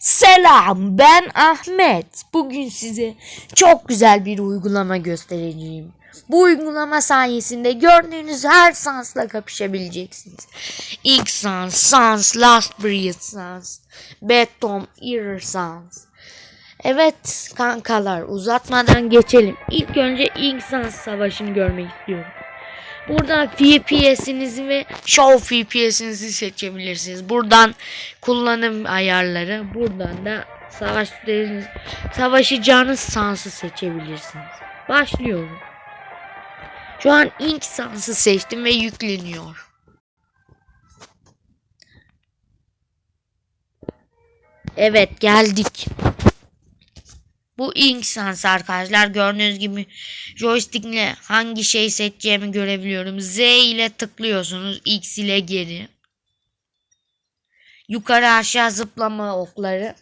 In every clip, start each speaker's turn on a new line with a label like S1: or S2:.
S1: Selam ben Ahmet. Bugün size çok güzel bir uygulama göstereceğim. Bu uygulama sayesinde gördüğünüz her sansla kapışabileceksiniz. İlk sans, sans, last breath sans, betom, ear sans. Evet kankalar uzatmadan geçelim. İlk önce ilk sans savaşını görmek istiyorum. Burada FPS'inizi ve Show FPS'inizi seçebilirsiniz. Buradan kullanım ayarları, buradan da savaş savaşacağınız sansı seçebilirsiniz. Başlıyorum. Şu an ilk sansı seçtim ve yükleniyor. Evet geldik. Bu ilk sans arkadaşlar. Gördüğünüz gibi joystickle hangi şey seçeceğimi görebiliyorum. Z ile tıklıyorsunuz. X ile geri. Yukarı aşağı zıplama okları.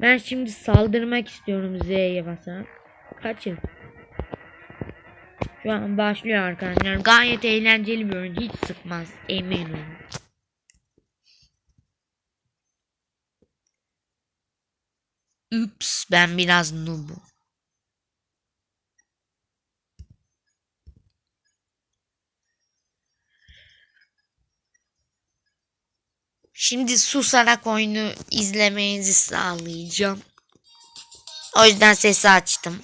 S1: Ben şimdi saldırmak istiyorum Z'ye basarak. Kaçın. Şu an başlıyor arkadaşlar. Gayet eğlenceli bir oyun. Hiç sıkmaz. Emin olun. Üps ben biraz noobum. Şimdi susarak oyunu izlemenizi sağlayacağım. O yüzden sesi açtım.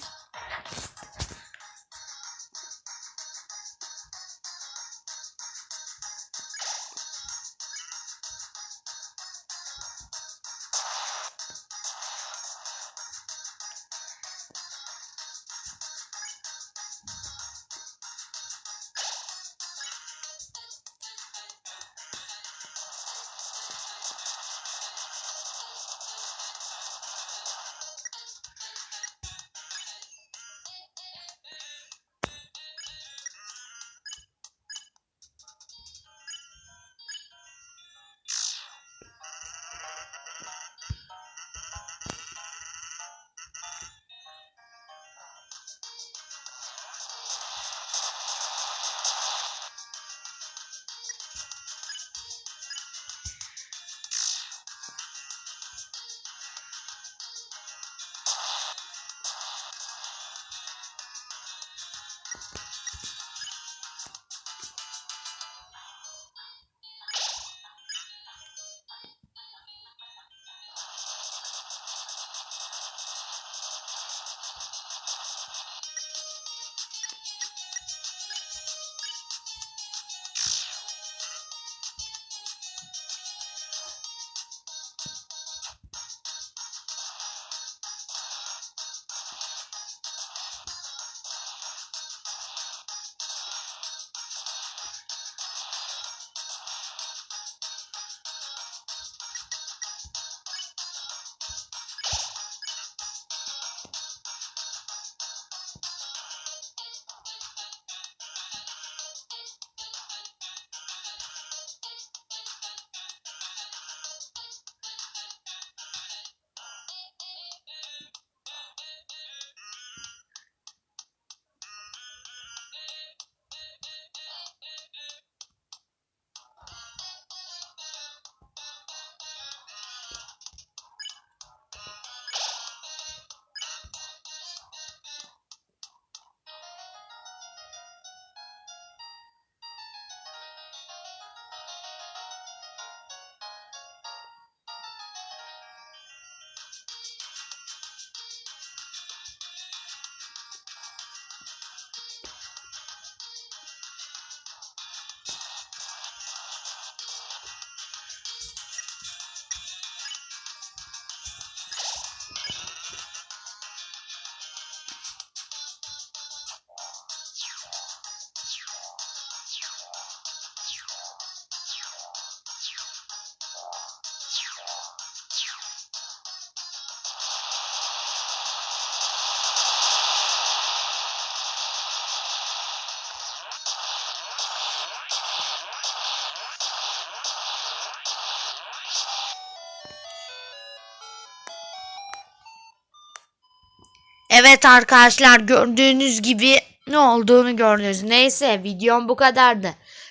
S1: Evet arkadaşlar gördüğünüz gibi ne olduğunu gördünüz. Neyse videom bu kadardı.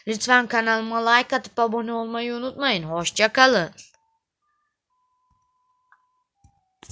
S1: Lütfen kanalıma like atıp abone olmayı unutmayın. Hoşçakalın.